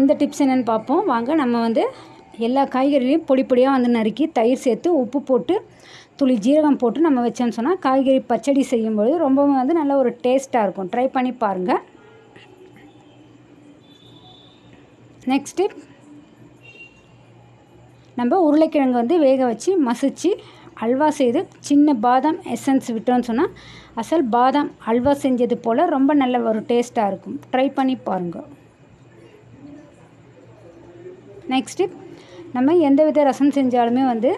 இந்த டிப்ஸ் என்னென்னு பார்ப்போம். வாங்க நம்ம வந்து எல்லா காய்கறிலையும் பொடி பொடியாக வந்து நறுக்கி தயிர் சேர்த்து உப்பு போட்டு துளி ஜீரகம் போட்டு நம்ம வச்சோம்னு சொன்னால் காய்கறி பச்சடி செய்யும்பொழுது ரொம்பவும் வந்து நல்ல ஒரு டேஸ்ட்டாக இருக்கும். ட்ரை பண்ணி பாருங்கள் நெக்ஸ்ட்டு நம்ம உருளைக்கிழங்கு வந்து வேக வச்சு மசிச்சு அல்வா செய்து சின்ன பாதாம் எசன்ஸ் விட்டோம்னு சொன்னால் அசல் பாதாம் அல்வா செஞ்சது போல் ரொம்ப நல்ல ஒரு டேஸ்ட்டாக இருக்கும். ட்ரை பண்ணி பாருங்கள் நெக்ஸ்ட்டு நம்ம எந்த வித ரசம் செஞ்சாலுமே வந்து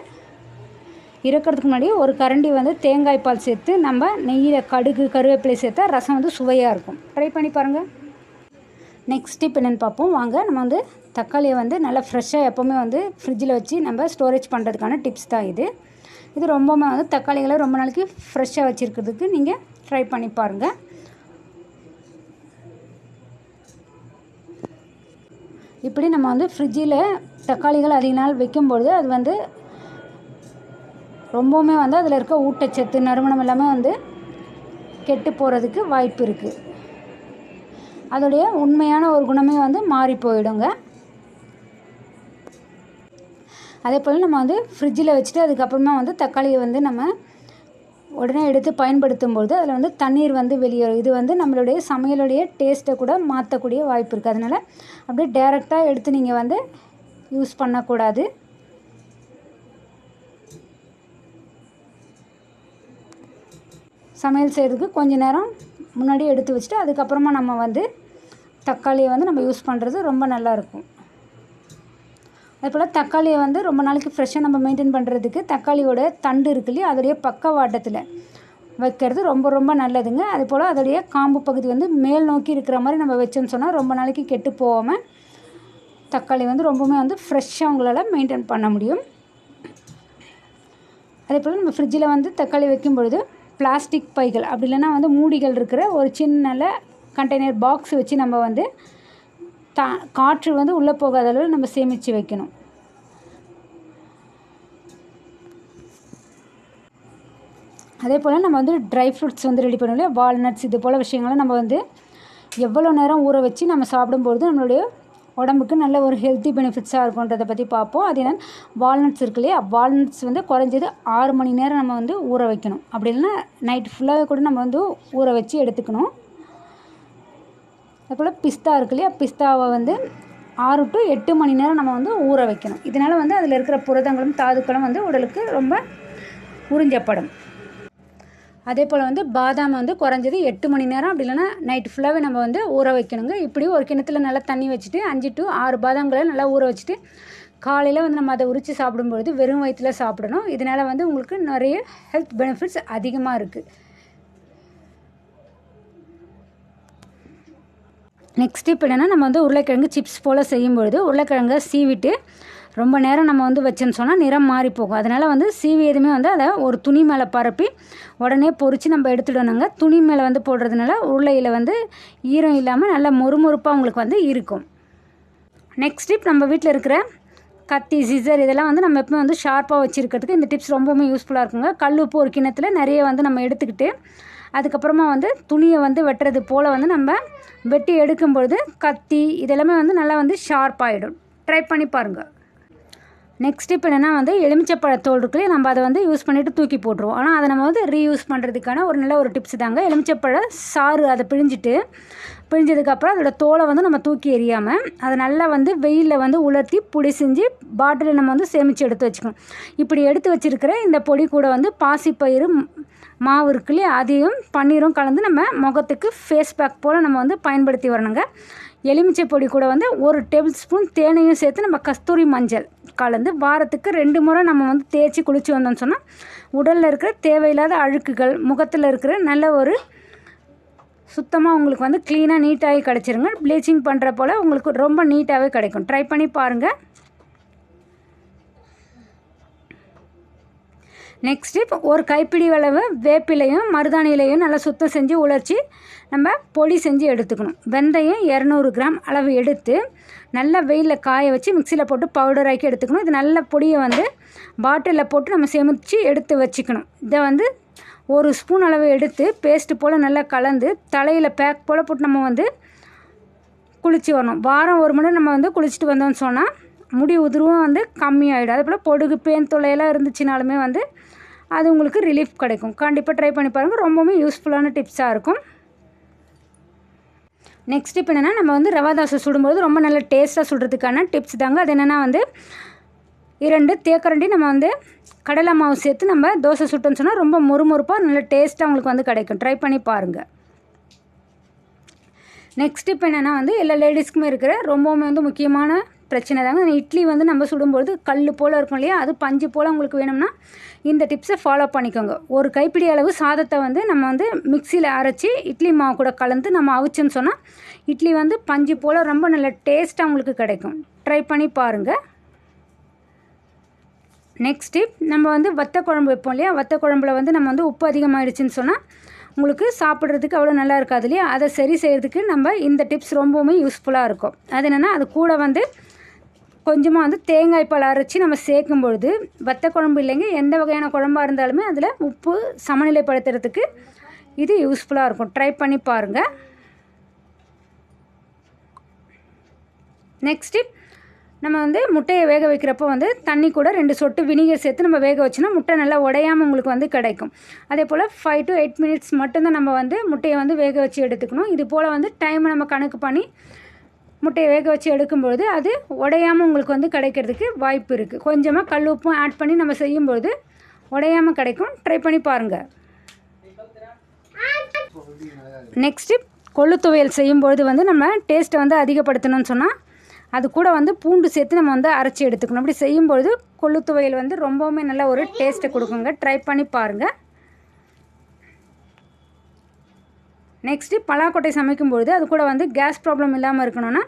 இறக்கிறதுக்கு முன்னாடி ஒரு கரண்டி வந்து தேங்காய் பால் சேர்த்து நம்ம நெய்யில் கடுகு கருவேப்பிலை சேர்த்தா ரசம் வந்து சுவையாக இருக்கும். ட்ரை பண்ணி பாருங்கள் நெக்ஸ்ட் டிப் என்னென்னு பார்ப்போம். வாங்க நம்ம வந்து தக்காளியை வந்து நல்லா ஃப்ரெஷ்ஷாக எப்போவுமே வந்து ஃப்ரிட்ஜில் வச்சு நம்ம ஸ்டோரேஜ் பண்ணுறதுக்கான டிப்ஸ் தான் இது. இது ரொம்பவுமே வந்து தக்காளிகளை ரொம்ப நாளைக்கு ஃப்ரெஷ்ஷாக வச்சுருக்கிறதுக்கு நீங்கள் ட்ரை பண்ணி பாருங்கள் இப்படி நம்ம வந்து ஃப்ரிட்ஜில் தக்காளிகள் அதிக நாள் வைக்கும்பொழுது அது வந்து ரொம்பவுமே வந்து அதில் இருக்க ஊட்டச்சத்து நறுமணம் எல்லாமே வந்து கெட்டு போகிறதுக்கு வாய்ப்பு இருக்குது அதோடைய உண்மையான ஒரு குணமே வந்து மாறி போயிடுங்க. அதே போல் நம்ம வந்து ஃப்ரிட்ஜில் வச்சுட்டு அதுக்கப்புறமா வந்து தக்காளியை வந்து நம்ம உடனே எடுத்து பயன்படுத்தும்போது அதில் வந்து தண்ணீர் வந்து வெளியேறும். இது வந்து நம்மளுடைய சமையலுடைய டேஸ்ட்டை கூட மாற்றக்கூடிய வாய்ப்பு இருக்குது அதனால் அப்படியே டேரெக்டாக எடுத்து நீங்கள் வந்து யூஸ் பண்ணக்கூடாது. சமையல் செய்கிறதுக்கு கொஞ்ச நேரம் முன்னாடி எடுத்து வச்சுட்டு அதுக்கப்புறமா நம்ம வந்து தக்காளியை வந்து நம்ம யூஸ் பண்ணுறது ரொம்ப நல்லாயிருக்கும் அதே போல் தக்காளியை வந்து ரொம்ப நாளைக்கு ஃப்ரெஷ்ஷாக நம்ம மெயின்டைன் பண்ணுறதுக்கு தக்காளியோட தண்டு இருக்கு இல்லையா? அதோடைய பக்கவாட்டத்தில் வைக்கிறது ரொம்ப ரொம்ப நல்லதுங்க. அதுபோல் அதோடைய காம்பு பகுதி வந்து மேல் நோக்கி இருக்கிற மாதிரி நம்ம வச்சோம்னு சொன்னால் ரொம்ப நாளைக்கு கெட்டு போகாமல் தக்காளி வந்து ரொம்பவுமே வந்து ஃப்ரெஷ்ஷாக உங்களால் மெயின்டைன் பண்ண முடியும். அதே போல் நம்ம ஃப்ரிட்ஜில் வந்து தக்காளி வைக்கும் பொழுது பிளாஸ்டிக் பைகள் அப்படி இல்லைன்னா வந்து மூடிகள் இருக்கிற ஒரு சின்ன கண்டெய்னர் பாக்ஸ் வச்சு நம்ம வந்து தா காற்று வந்து உள்ளே போகாத அளவில் நம்ம சேமித்து வைக்கணும். அதே போல் நம்ம வந்து ட்ரை ஃப்ரூட்ஸ் வந்து ரெடி பண்ணல வால்நட்ஸ் இது போல் விஷயங்களை நம்ம வந்து எவ்வளோ நேரம் ஊற வச்சு நம்ம சாப்பிடும்பொழுது நம்மளுடைய உடம்புக்கு நல்ல ஒரு ஹெல்த்தி பெனிஃபிட்ஸாக இருக்குன்றதை பற்றி பார்ப்போம். அது என்னென்னு வால்நட்ஸ் இருக்கு இல்லையா? வால்நட்ஸ் வந்து குறைஞ்சது ஆறு மணி நேரம் நம்ம வந்து ஊற வைக்கணும். அப்படி இல்லைன்னா நைட் ஃபுல்லாகவே கூட நம்ம வந்து ஊற வச்சு எடுத்துக்கணும். அதே போல் பிஸ்தா இருக்கு இல்லையா? பிஸ்தாவை வந்து ஆறு டு எட்டு மணி நேரம் நம்ம வந்து ஊற வைக்கணும். இதனால் வந்து அதில் இருக்கிற புரதங்களும் தாதுக்களும் வந்து உடலுக்கு ரொம்ப உறிஞ்சப்படும். அதே போல் வந்து பாதாம் வந்து குறைஞ்சது எட்டு மணி நேரம். அப்படி இல்லைன்னா நைட் ஃபுல்லாகவே நம்ம வந்து ஊற வைக்கணுங்க. இப்படி ஒரு கிணத்துல நல்லா தண்ணி வச்சுட்டு அஞ்சு டு ஆறு பாதாம்களை நல்லா ஊற வச்சுட்டு காலையில் வந்து நம்ம அதை உரித்து சாப்பிடும்பொழுது வெறும் வயிற்றில் சாப்பிடணும். இதனால் வந்து உங்களுக்கு நிறைய ஹெல்த் பெனிஃபிட்ஸ் அதிகமாக இருக்குது நெக்ஸ்ட் இப்போ என்னென்னா நம்ம வந்து உருளைக்கிழங்கு சிப்ஸ் போல் செய்யும்பொழுது உருளைக்கிழங்கை சீவிட்டு ரொம்ப நேரம் நம்ம வந்து வச்சோன்னு சொன்னால் நிறம் மாறி போகும். அதனால் வந்து சீவி எதுவுமே வந்து அதை ஒரு துணி மேலே பரப்பி உடனே பொறிச்சு நம்ம எடுத்துடணுங்க. துணி மேலே வந்து போடுறதுனால உருளையில் வந்து ஈரம் இல்லாமல் நல்லா மொறுமொறுப்பாக உங்களுக்கு வந்து இருக்கும். நெக்ஸ்ட் டிப் நம்ம வீட்டில் இருக்கிற கத்தி சிசர் இதெல்லாம் வந்து நம்ம எப்பவுமே வந்து ஷார்ப்பாக வச்சுருக்கிறதுக்கு இந்த டிப்ஸ் ரொம்பவுமே யூஸ்ஃபுல்லாக இருக்குங்க. கல் உப்பு ஒரு கிணத்துல நிறைய வந்து நம்ம எடுத்துக்கிட்டு அதுக்கப்புறமா வந்து துணியை வந்து வெட்டுறது போல் வந்து நம்ம வெட்டி எடுக்கும் பொழுது கத்தி இதெல்லாமே வந்து நல்லா வந்து ஷார்ப்பாகிடும் ட்ரை பண்ணி பாருங்கள் நெக்ஸ்ட் இப்போ என்னென்னா வந்து எலுமிச்சப்பழத்தோல் இருக்குல்லையே நம்ம அதை வந்து யூஸ் பண்ணிவிட்டு தூக்கி போட்டுருவோம். ஆனால் அதை நம்ம வந்து ரீயூஸ் பண்ணுறதுக்கான ஒரு நல்ல ஒரு டிப்ஸ் தாங்க. எலுமிச்சப்பழ சாறு அதை பிழிஞ்சிட்டு பிழிஞ்சதுக்கப்புறம் அதோட தோலை வந்து நம்ம தூக்கி எறியாமல் அதை நல்லா வந்து வெயிலில் வந்து உலர்த்தி பொடி செஞ்சு பாட்டிலில் நம்ம வந்து சேமித்து எடுத்து வச்சுக்கணும். இப்படி எடுத்து வச்சுருக்கிற இந்த பொடி கூட வந்து பாசிப்பயிறு மாவு இருக்கு இல்லையா அதையும் பன்னீரும் கலந்து நம்ம முகத்துக்கு ஃபேஸ் பேக் போல் நம்ம வந்து பயன்படுத்தி வரணுங்க. எலுமிச்சை பொடி கூட வந்து ஒரு டேபிள் ஸ்பூன் தேனையும் சேர்த்து நம்ம கஸ்தூரி மஞ்சள் கலந்து வாரத்துக்கு ரெண்டு முறை நம்ம வந்து தேய்ச்சி குளித்து வந்தோம்னு சொன்னால் உடலில் இருக்கிற தேவையில்லாத அழுக்குகள் முகத்தில் இருக்கிற நல்ல ஒரு சுத்தமாக உங்களுக்கு வந்து க்ளீனாக நீட்டாகி கிடச்சிருங்க. ப்ளீச்சிங் பண்ணுற போல் உங்களுக்கு ரொம்ப நீட்டாகவே கிடைக்கும். ட்ரை பண்ணி பாருங்கள் நெக்ஸ்ட்டு இப்போ ஒரு கைப்பிடி அளவு வேப்பிலையும் மருதாணிலையும் நல்லா சுத்தம் செஞ்சு உலர்ச்சி நம்ம பொடி செஞ்சு எடுத்துக்கணும். வெந்தயம் இரநூறு கிராம் அளவு எடுத்து நல்லா வெயிலில் காய வச்சு மிக்சியில் போட்டு பவுடர் ஆக்கி எடுத்துக்கணும். இது நல்ல பொடியை வந்து பாட்டிலில் போட்டு நம்ம சேமித்து எடுத்து வச்சுக்கணும். இதை வந்து ஒரு ஸ்பூன் அளவு எடுத்து பேஸ்ட்டு போல் நல்லா கலந்து தலையில் பேக் போல் போட்டு நம்ம வந்து குளிச்சு வரணும். வாரம் ஒரு மணி நம்ம வந்து குளிச்சுட்டு வந்தோம்னு சொன்னால் முடி உதிர்வும் வந்து கம்மியாயிடும். அதே போல் பொடுகு பேன் தொலையெல்லாம் இருந்துச்சுனாலுமே வந்து அது உங்களுக்கு ரிலீஃப் கிடைக்கும். கண்டிப்பாக ட்ரை பண்ணி பாருங்கள் ரொம்பவுமே யூஸ்ஃபுல்லான டிப்ஸாக இருக்கும். நெக்ஸ்ட் இப்போ என்னென்னா நம்ம வந்து ரவா தோசை சுடும்போது ரொம்ப நல்ல டேஸ்ட்டாக சுடுறதுக்கான டிப்ஸ் தாங்க. அது என்னென்னா வந்து இரண்டு தேக்கரண்டி நம்ம வந்து கடலை மாவு சேர்த்து நம்ம தோசை சுட்டோம்னு சொன்னால் ரொம்ப மொறுமொறுப்பாக நல்ல டேஸ்ட்டாக உங்களுக்கு வந்து கிடைக்கும். ட்ரை பண்ணி பாருங்கள் நெக்ஸ்ட் இப்போ என்னென்னா வந்து எல்லா லேடிஸ்க்குமே இருக்கிற ரொம்பவுமே வந்து முக்கியமான பிரச்சனை தாங்க. இட்லி வந்து நம்ம சுடும்பொழுது கல் போல் இருக்கும் இல்லையா? அது பஞ்சு போல் உங்களுக்கு வேணும்னா இந்த டிப்ஸை ஃபாலோ பண்ணிக்கோங்க. ஒரு கைப்பிடி அளவு சாதத்தை வந்து நம்ம வந்து மிக்சியில் அரைச்சி இட்லி மாவு கூட கலந்து நம்ம அவிச்சோன்னு சொன்னால் இட்லி வந்து பஞ்சு போல் ரொம்ப நல்ல டேஸ்ட்டாக உங்களுக்கு கிடைக்கும். ட்ரை பண்ணி பாருங்கள் நெக்ஸ்ட் டிப் நம்ம வந்து வத்த குழம்பு வைப்போம் இல்லையா? வத்த குழம்புல வந்து நம்ம வந்து உப்பு அதிகமாகிடுச்சின்னு சொன்னால் உங்களுக்கு சாப்பிட்றதுக்கு அவ்வளோ நல்லா இருக்காது இல்லையா? அதை சரி செய்கிறதுக்கு நம்ம இந்த டிப்ஸ் ரொம்பவுமே யூஸ்ஃபுல்லாக இருக்கும். அது என்னென்னா அது கூட வந்து கொஞ்சமாக வந்து தேங்காய் பால் அரைச்சி நம்ம சேர்க்கும் பொழுது வத்த குழம்பு இல்லைங்க எந்த வகையான குழம்பாக இருந்தாலுமே அதில் உப்பு சமநிலைப்படுத்துறதுக்கு இது யூஸ்ஃபுல்லாக இருக்கும். ட்ரை பண்ணி பாருங்கள் நெக்ஸ்ட்டு நம்ம வந்து முட்டையை வேக வைக்கிறப்போ வந்து தண்ணி கூட ரெண்டு சொட்டு வினிகர் சேர்த்து நம்ம வேக வச்சோன்னா முட்டை நல்லா உடையாமல் உங்களுக்கு வந்து கிடைக்கும். அதே போல் ஃபைவ் டு எயிட் மினிட்ஸ் மட்டும்தான் நம்ம வந்து முட்டையை வந்து வேக வச்சு எடுத்துக்கணும். இது போல் வந்து டைமை நம்ம கணக்கு பண்ணி முட்டையை வேக வச்சு எடுக்கும்பொழுது அது உடையாமல் உங்களுக்கு வந்து கிடைக்கிறதுக்கு வாய்ப்பு இருக்குது கொஞ்சமாக கல் உப்பும் ஆட் பண்ணி நம்ம செய்யும்பொழுது உடையாமல் கிடைக்கும். ட்ரை பண்ணி பாருங்கள் நெக்ஸ்ட்டு கொள்ளு துவையல் செய்யும்பொழுது வந்து நம்ம டேஸ்ட்டை வந்து அதிகப்படுத்தணும்னு சொன்னால் அது கூட வந்து பூண்டு சேர்த்து நம்ம வந்து அரைச்சி எடுத்துக்கணும். அப்படி செய்யும்பொழுது கொள்ளு துவையல் வந்து ரொம்பவுமே நல்ல ஒரு டேஸ்ட்டை கொடுக்குங்க. ட்ரை பண்ணி பாருங்கள் நெக்ஸ்ட்டு பலாக்கொட்டை சமைக்கும் பொழுது அது கூட வந்து கேஸ் ப்ராப்ளம் இல்லாமல் இருக்கணும்னா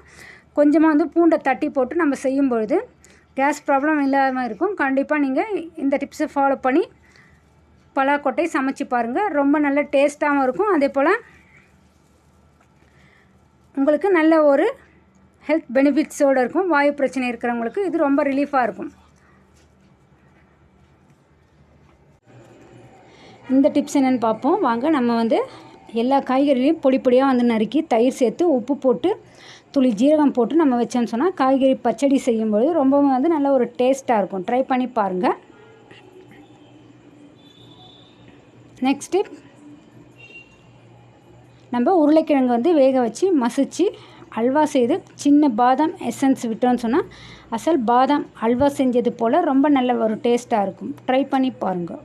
கொஞ்சமாக வந்து பூண்டை தட்டி போட்டு நம்ம செய்யும் பொழுது கேஸ் ப்ராப்ளம் இல்லாமல் இருக்கும். கண்டிப்பாக நீங்கள் இந்த டிப்ஸை ஃபாலோ பண்ணி பலாக்கொட்டை சமைச்சு பாருங்கள் ரொம்ப நல்ல டேஸ்ட்டாகவும் இருக்கும். அதே போல் உங்களுக்கு நல்ல ஒரு ஹெல்த் பெனிஃபிட்ஸோடு இருக்கும். வாயு பிரச்சனை இருக்கிறவங்களுக்கு இது ரொம்ப ரிலீஃபாக இருக்கும். இந்த டிப்ஸ் என்னென்னு பார்ப்போம். வாங்க நம்ம வந்து எல்லா காய்கறிலையும் பொடி பொடியாக வந்து நறுக்கி தயிர் சேர்த்து உப்பு போட்டு துளி ஜீரகம் போட்டு நம்ம வச்சோம்னு சொன்னால் காய்கறி பச்சடி செய்யும்பொழுது ரொம்பவும் வந்து நல்ல ஒரு டேஸ்ட்டாக இருக்கும். ட்ரை பண்ணி பாருங்கள் நெக்ஸ்ட்டு நம்ம உருளைக்கிழங்கு வந்து வேக வச்சு மசிச்சு அல்வா செய்து சின்ன பாதாம் எசன்ஸ் விட்டோம்னு சொன்னால் அசல் பாதாம் அல்வா செஞ்சது போல் ரொம்ப நல்ல ஒரு டேஸ்ட்டாக இருக்கும். ட்ரை பண்ணி பாருங்கள்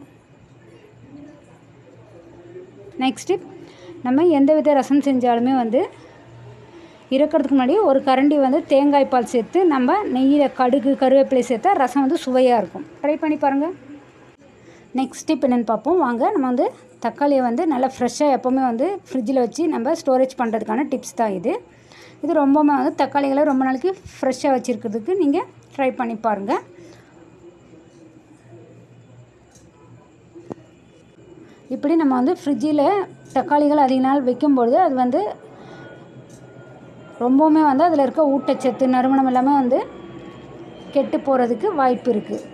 நெக்ஸ்ட்டு நம்ம எந்த வித ரசம் செஞ்சாலுமே வந்து இறக்கிறதுக்கு முன்னாடி ஒரு கரண்டி வந்து தேங்காய் பால் சேர்த்து நம்ம நெய்யில் கடுகு கருவேப்பிலை சேர்த்தா ரசம் வந்து சுவையாக இருக்கும். ட்ரை பண்ணி பாருங்கள் நெக்ஸ்ட் டிப் என்னென்னு பார்ப்போம். வாங்க நம்ம வந்து தக்காளியை வந்து நல்லா ஃப்ரெஷ்ஷாக எப்போவுமே வந்து ஃப்ரிட்ஜில் வச்சு நம்ம ஸ்டோரேஜ் பண்ணுறதுக்கான டிப்ஸ் தான் இது. இது ரொம்பவுமே வந்து தக்காளிகளை ரொம்ப நாளைக்கு ஃப்ரெஷ்ஷாக வச்சுருக்கிறதுக்கு நீங்கள் ட்ரை பண்ணி பாருங்கள் இப்படி நம்ம வந்து ஃப்ரிட்ஜில் தக்காளிகள் அதிக நாள் வைக்கும்பொழுது அது வந்து ரொம்பவுமே வந்து அதில் இருக்க ஊட்டச்சத்து நறுமணம் எல்லாமே வந்து கெட்டு போகிறதுக்கு வாய்ப்பு இருக்குது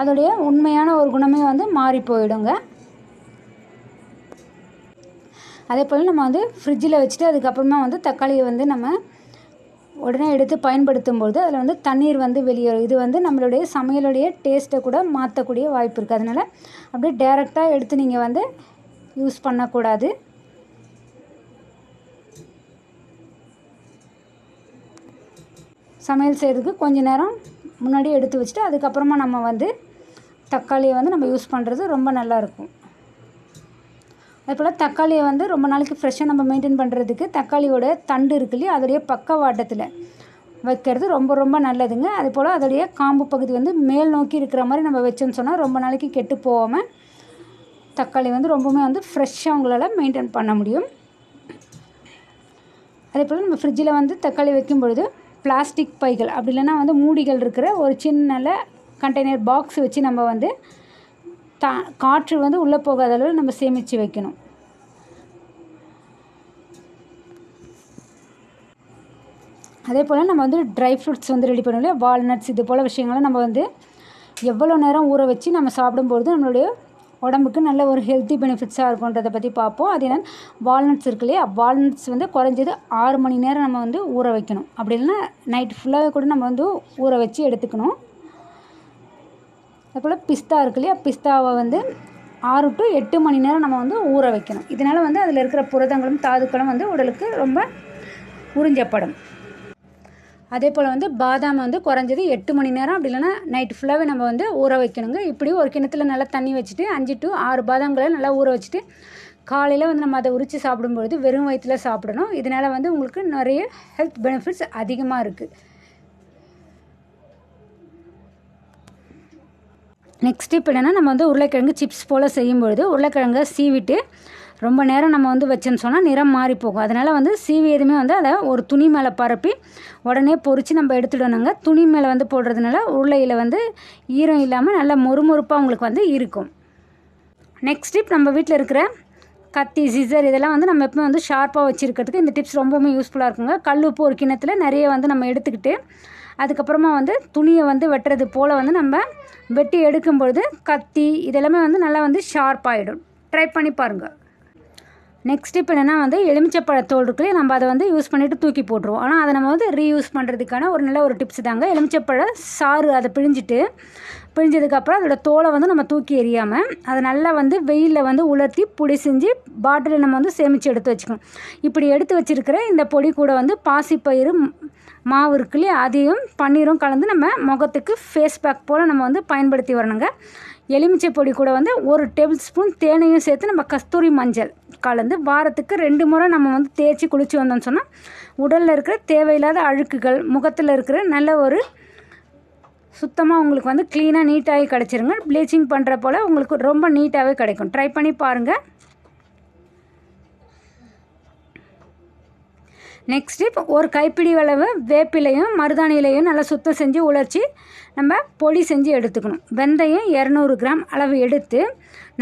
அதோடைய உண்மையான ஒரு குணமே வந்து மாறி போயிடுங்க. அதே போல் நம்ம வந்து ஃப்ரிட்ஜில் வச்சுட்டு அதுக்கப்புறமா வந்து தக்காளியை வந்து நம்ம உடனே எடுத்து பயன்படுத்தும்போது அதில் வந்து தண்ணீர் வந்து வெளியேறும். இது வந்து நம்மளுடைய சமையலுடைய டேஸ்ட்டை கூட மாற்றக்கூடிய வாய்ப்பு இருக்குது அதனால் அப்படியே டேரெக்டாக எடுத்து நீங்கள் வந்து யூஸ் பண்ணக்கூடாது. சமையல் செய்கிறதுக்கு கொஞ்ச நேரம் முன்னாடி எடுத்து வச்சுட்டு அதுக்கப்புறமா நம்ம வந்து தக்காளியை வந்து நம்ம யூஸ் பண்ணுறது ரொம்ப நல்லாயிருக்கும் அதுபோல் தக்காளியை வந்து ரொம்ப நாளைக்கு ஃப்ரெஷ்ஷாக நம்ம மெயின்டைன் பண்ணுறதுக்கு தக்காளியோட தண்டு இருக்கு இல்லையா அதோடைய பக்கவாட்டத்தில் வைக்கிறது ரொம்ப ரொம்ப நல்லதுங்க. அதுபோல் அதோடைய காம்பு பகுதி வந்து மேல் நோக்கி இருக்கிற மாதிரி நம்ம வச்சோம்னு சொன்னால் ரொம்ப நாளைக்கு கெட்டு போகாமல் தக்காளி வந்து ரொம்பவுமே வந்து ஃப்ரெஷ்ஷாக உங்களால் மெயின்டைன் பண்ண முடியும். அதே போல் நம்ம ஃப்ரிட்ஜில் வந்து தக்காளி வைக்கும் பொழுது பிளாஸ்டிக் பைகள் அப்படி இல்லைன்னா வந்து மூடிகள் இருக்கிற ஒரு சின்ன கண்டெய்னர் பாக்ஸ் வச்சு நம்ம வந்து தா காற்று வந்து உள்ளே போகாத அளவில் நம்ம சேமித்து வைக்கணும். அதே போல் நம்ம வந்து ட்ரை ஃப்ரூட்ஸ் வந்து ரெடி பண்ணுவோம் இல்லையா? வால்நட்ஸ் இது போல் விஷயங்களை நம்ம வந்து எவ்வளோ நேரம் ஊற வச்சு நம்ம சாப்பிடும்பொழுது நம்மளுடைய உடம்புக்கு நல்ல ஒரு ஹெல்த்தி பெனிஃபிட்ஸாக இருக்குன்றதை பற்றி பார்ப்போம். அது என்னென்னு வால்நட்ஸ் இருக்கு இல்லையா? வால்நட்ஸ் வந்து குறைஞ்சது ஆறு மணி நேரம் நம்ம வந்து ஊற வைக்கணும். அப்படி இல்லைன்னா நைட் ஃபுல்லாகவே கூட நம்ம வந்து ஊற வச்சு எடுத்துக்கணும். அதுபோல் பிஸ்தா இருக்கு இல்லையா? பிஸ்தாவை வந்து ஆறு டு எட்டு மணி நேரம் நம்ம வந்து ஊற வைக்கணும். இதனால் வந்து அதில் இருக்கிற புரதங்களும் தாதுக்களும் வந்து உடலுக்கு ரொம்ப உறிஞ்சப்படும். அதே போல் வந்து பாதாம் வந்து குறைஞ்சது எட்டு மணி நேரம். அப்படி இல்லைன்னா நைட் ஃபுல்லாகவே நம்ம வந்து ஊற வைக்கணுங்க. இப்படி ஒரு கிணத்துல நல்லா தண்ணி வச்சுட்டு அஞ்சு டு ஆறு பாதாம்களை நல்லா ஊற வச்சுட்டு காலையில் வந்து நம்ம அதை உரித்து சாப்பிடும்பொழுது வெறும் வயிற்றில் சாப்பிடணும். இதனால் வந்து உங்களுக்கு நிறைய ஹெல்த் பெனிஃபிட்ஸ் அதிகமாக இருக்குது நெக்ஸ்ட் இப்போ என்னென்னா நம்ம வந்து உருளைக்கிழங்கு சிப்ஸ் போல் செய்யும்பொழுது உருளைக்கிழங்கை சீவிட்டு ரொம்ப நேரம் நம்ம வந்து வச்சோன்னு சொன்னால் நிறம் மாறி போகும். அதனால் வந்து சீவி எதுவுமே வந்து அதை ஒரு துணி மேலே பரப்பி உடனே பொறிச்சு நம்ம எடுத்துடணுங்க. துணி மேலே வந்து போடுறதுனால உருளையில் வந்து ஈரம் இல்லாமல் நல்லா மொறுமொறுப்பாக உங்களுக்கு வந்து இருக்கும். நெக்ஸ்ட் டிப் நம்ம வீட்டில் இருக்கிற கத்தி சிசர் இதெல்லாம் வந்து நம்ம எப்பவுமே வந்து ஷார்ப்பாக வச்சுருக்கிறதுக்கு இந்த டிப்ஸ் ரொம்பவுமே யூஸ்ஃபுல்லாக இருக்குங்க. கல் உப்பு ஒரு கிணத்துல நிறைய வந்து நம்ம எடுத்துக்கிட்டு அதுக்கப்புறமா வந்து துணியை வந்து வெட்டுறது போல் வந்து நம்ம வெட்டி எடுக்கும்பொழுது கத்தி இதெல்லாமே வந்து நல்லா வந்து ஷார்ப்பாகிடும் ட்ரை பண்ணி பாருங்கள் நெக்ஸ்ட் இப்போ என்னென்னா வந்து எலுமிச்சப்பழ தோல் இருக்குல்லையே நம்ம அதை வந்து யூஸ் பண்ணிவிட்டு தூக்கி போட்டுருவோம். ஆனால் அதை நம்ம வந்து ரீயூஸ் பண்ணுறதுக்கான ஒரு நல்ல ஒரு டிப்ஸ் தாங்க. எலுமிச்சப்பழ சாறு அதை பிழிஞ்சிட்டு பிழிஞ்சதுக்கப்புறம் அதோட தோலை வந்து நம்ம தூக்கி எறியாமல் அதை நல்லா வந்து வெயிலில் வந்து உலர்த்தி பொடி செஞ்சு பாட்டிலில் நம்ம வந்து சேமித்து எடுத்து வச்சுக்கணும். இப்படி எடுத்து வச்சுருக்கிற இந்த பொடி கூட வந்து பாசிப்பயிறு மாவு இருக்கு இல்லையா அதையும் பன்னீரும் கலந்து நம்ம முகத்துக்கு ஃபேஸ் பேக் போல் நம்ம வந்து பயன்படுத்தி வரணுங்க. எலுமிச்சை பொடி கூட வந்து ஒரு டேபிள் ஸ்பூன் தேனையும் சேர்த்து நம்ம கஸ்தூரி மஞ்சள் கலந்து வாரத்துக்கு ரெண்டு முறை நம்ம வந்து தேய்ச்சி குளித்து வந்தோம்னு சொன்னால் உடலில் இருக்கிற தேவையில்லாத அழுக்குகள் முகத்தில் இருக்கிற நல்ல ஒரு சுத்தமாக உங்களுக்கு வந்து க்ளீனாக நீட்டாகி கிடச்சிருங்க. ப்ளீச்சிங் பண்ணுற போல் உங்களுக்கு ரொம்ப நீட்டாகவே கிடைக்கும். ட்ரை பண்ணி பாருங்கள் நெக்ஸ்ட்டு இப்போ ஒரு கைப்பிடி அளவு வேப்பிலையும் மருதாணிலையும் நல்லா சுத்தம் செஞ்சு உலர்ச்சி நம்ம பொடி செஞ்சு எடுத்துக்கணும். வெந்தயம் இரநூறு கிராம் அளவு எடுத்து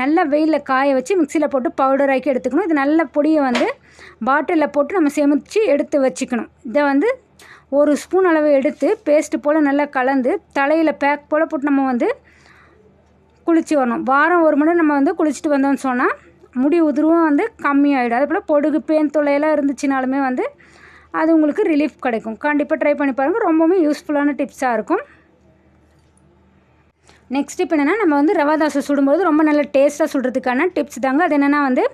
நல்லா வெயிலில் காய வச்சு மிக்சியில் போட்டு பவுடர் ஆக்கி எடுத்துக்கணும். இது நல்ல பொடியை வந்து பாட்டிலில் போட்டு நம்ம சேமித்து எடுத்து வச்சுக்கணும். இதை வந்து ஒரு ஸ்பூன் அளவு எடுத்து பேஸ்ட்டு போல் நல்லா கலந்து தலையில் பேக் போல் போட்டு நம்ம வந்து குளித்து வரணும். வாரம் ஒரு மணி நம்ம வந்து குளிச்சுட்டு வந்தோம்னு சொன்னால் முடி உதிர்வும் வந்து கம்மியாகிடும் அதே போல் பொடுகு பேன் தொலையெல்லாம் இருந்துச்சுனாலுமே வந்து அது உங்களுக்கு ரிலீஃப் கிடைக்கும். கண்டிப்பாக ட்ரை பண்ணி பாருங்கள் ரொம்பவுமே யூஸ்ஃபுல்லான டிப்ஸாக இருக்கும். நெக்ஸ்ட் இப்போ என்னென்னா நம்ம வந்து ரவா தோசை சுடும்போது ரொம்ப நல்ல டேஸ்ட்டாக சுடுறதுக்கான டிப்ஸ் தாங்க. அது என்னென்னா வந்து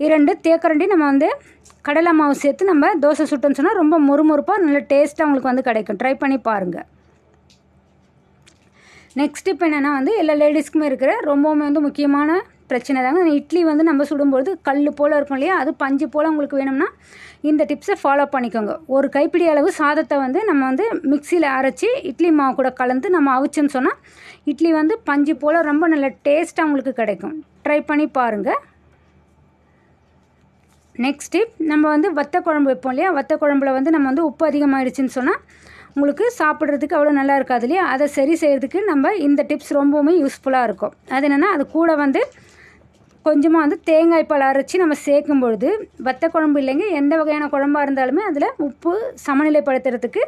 இரண்டு தேக்கரண்டி நம்ம வந்து கடலை மாவு சேர்த்து நம்ம தோசை சுட்டோம்னு சொன்னால் ரொம்ப மொறுமொறுப்பாக நல்ல டேஸ்ட்டாக உங்களுக்கு வந்து கிடைக்கும். ட்ரை பண்ணி பாருங்கள் நெக்ஸ்ட் இப்போ என்னென்னா வந்து எல்லா லேடிஸ்க்குமே இருக்கிற ரொம்பவுமே வந்து முக்கியமான பிரச்சனை தாங்க இட்லி வந்து நம்ம சுடும்போது கல் போல் இருக்கும் இல்லையா? அது பஞ்சு போல் உங்களுக்கு வேணும்னா இந்த டிப்ஸை ஃபாலோ பண்ணிக்கோங்க. ஒரு கைப்பிடி அளவு சாதத்தை வந்து நம்ம வந்து மிக்சியில் அரைச்சி இட்லி மாவு கூட கலந்து நம்ம அவிச்சோன்னு சொன்னால் இட்லி வந்து பஞ்சு போல் ரொம்ப நல்ல டேஸ்ட்டாக உங்களுக்கு கிடைக்கும். ட்ரை பண்ணி பாருங்கள் நெக்ஸ்ட் டிப் நம்ம வந்து வத்த குழம்பு வைப்போம் இல்லையா? வத்த குழம்புல வந்து நம்ம வந்து உப்பு அதிகமாகிடுச்சின்னு சொன்னால் உங்களுக்கு சாப்பிட்றதுக்கு அவ்வளோ நல்லா இருக்காது இல்லையா? அதை சரி செய்கிறதுக்கு நம்ம இந்த டிப்ஸ் ரொம்பவுமே யூஸ்ஃபுல்லாக இருக்கும். அது என்னென்னா அது கூட வந்து கொஞ்சமாக வந்து தேங்காய் பால் அரைச்சி நம்ம சேர்க்கும் பொழுது வத்த குழம்பு இல்லைங்க எந்த வகையான குழம்பாக இருந்தாலுமே அதில் உப்பு சமநிலைப்படுத்துறதுக்கு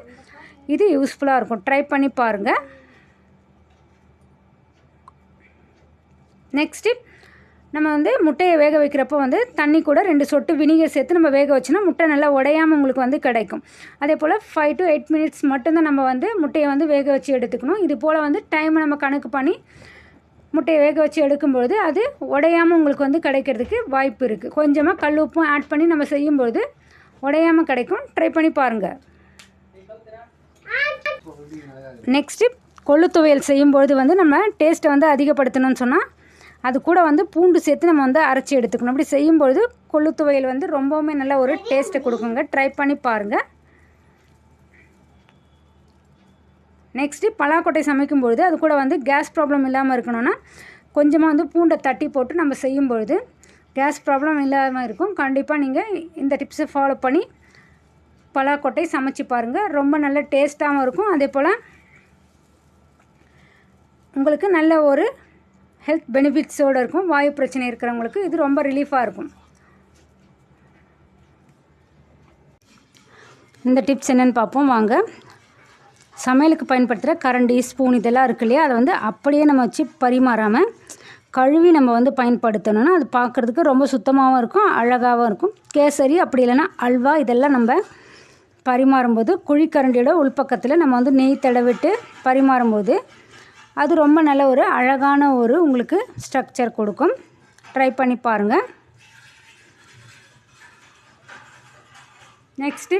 இது யூஸ்ஃபுல்லாக இருக்கும். ட்ரை பண்ணி பாருங்கள் நெக்ஸ்ட்டு நம்ம வந்து முட்டையை வேக வைக்கிறப்போ வந்து தண்ணி கூட ரெண்டு சொட்டு வினிகர் சேர்த்து நம்ம வேக வச்சோன்னா முட்டை நல்லா உடையாமல் உங்களுக்கு வந்து கிடைக்கும். அதே போல் ஃபைவ் டு எயிட் மினிட்ஸ் மட்டும்தான் நம்ம வந்து முட்டையை வந்து வேக வச்சு எடுத்துக்கணும். இது போல் வந்து டைமை நம்ம கணக்கு பண்ணி முட்டையை வேக வச்சு எடுக்கும்பொழுது அது உடையாமல் உங்களுக்கு வந்து கிடைக்கிறதுக்கு வாய்ப்பு இருக்குது கொஞ்சமாக கல் உப்பும் ஆட் பண்ணி நம்ம செய்யும்பொழுது உடையாமல் கிடைக்கும். ட்ரை பண்ணி பாருங்கள் நெக்ஸ்ட்டு கொள்ளு துவையல் செய்யும்பொழுது வந்து நம்ம டேஸ்ட்டை வந்து அதிகப்படுத்தணும்னு சொன்னால் அது கூட வந்து பூண்டு சேர்த்து நம்ம வந்து அரைச்சி எடுத்துக்கணும். அப்படி செய்யும்பொழுது கொள்ளு துவையல் வந்து ரொம்பவுமே நல்ல ஒரு டேஸ்ட்டை கொடுக்குங்க. ட்ரை பண்ணி பாருங்கள் நெக்ஸ்ட்டு பலாக்கொட்டை சமைக்கும் பொழுது அது கூட வந்து கேஸ் ப்ராப்ளம் இல்லாமல் இருக்கணும்னா கொஞ்சமாக வந்து பூண்டை தட்டி போட்டு நம்ம செய்யும் பொழுது கேஸ் ப்ராப்ளம் இல்லாமல் இருக்கும். கண்டிப்பாக நீங்கள் இந்த டிப்ஸை ஃபாலோ பண்ணி பலாக்கொட்டை சமைச்சு பாருங்கள் ரொம்ப நல்ல டேஸ்ட்டாகவும் இருக்கும். அதே போல் உங்களுக்கு நல்ல ஒரு ஹெல்த் பெனிஃபிட்ஸோடு இருக்கும். வாயு பிரச்சனை இருக்கிறவங்களுக்கு இது ரொம்ப ரிலீஃபாக இருக்கும். இந்த டிப்ஸ் என்னென்னு பார்ப்போம். வாங்க. சமையலுக்கு பயன்படுத்துகிற கரண்டி ஸ்பூன் இதெல்லாம் இருக்கு இல்லையா? அதை வந்து அப்படியே நம்ம வச்சு பரிமாறாமல் கழுவி நம்ம வந்து பயன்படுத்தணும்னா அது பார்க்குறதுக்கு ரொம்ப சுத்தமாகவும் இருக்கும் அழகாகவும் இருக்கும். கேசரி அப்படி இல்லைன்னா அல்வா இதெல்லாம் நம்ம பரிமாறும்போது குழிக்கரண்டியோட உள்பக்கத்தில் நம்ம வந்து நெய் தடவிட்டு பரிமாறும்போது அது ரொம்ப நல்ல ஒரு அழகான ஒரு உங்களுக்கு ஸ்ட்ரக்சர் கொடுக்கும். ட்ரை பண்ணி பாருங்கள் நெக்ஸ்ட்டு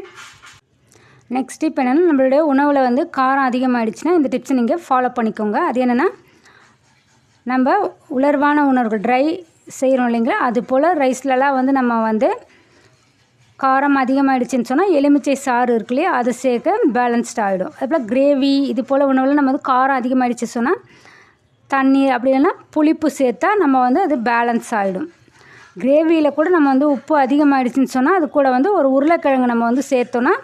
நெக்ஸ்ட் டிப் என்னென்னா நம்மளுடைய உணவில் வந்து காரம் அதிகமாகிடுச்சுன்னா இந்த டிப்ஸை நீங்கள் ஃபாலோ பண்ணிக்கோங்க. அது என்னென்னா நம்ம உலர்வான உணவுகள் ட்ரை செய்கிறோம் இல்லைங்களா? அது போல் ரைஸ்லலாம் வந்து நம்ம வந்து காரம் அதிகமாகிடுச்சின்னு சொன்னால் எலுமிச்சை சாறு இருக்கு இல்லையா? அதை சேர்க்க பேலன்ஸ்ட் ஆகிடும் அதுபோல் கிரேவி இது போல் உணவில் நம்ம வந்து காரம் அதிகமாகிடுச்சு சொன்னால் தண்ணீர் அப்படி இல்லைன்னா புளிப்பு சேர்த்தா நம்ம வந்து அது பேலன்ஸ் ஆகிடும் கிரேவியில் கூட நம்ம வந்து உப்பு அதிகமாகிடுச்சின்னு சொன்னால் அது கூட வந்து ஒரு உருளைக்கிழங்கு நம்ம வந்து சேர்த்தோன்னா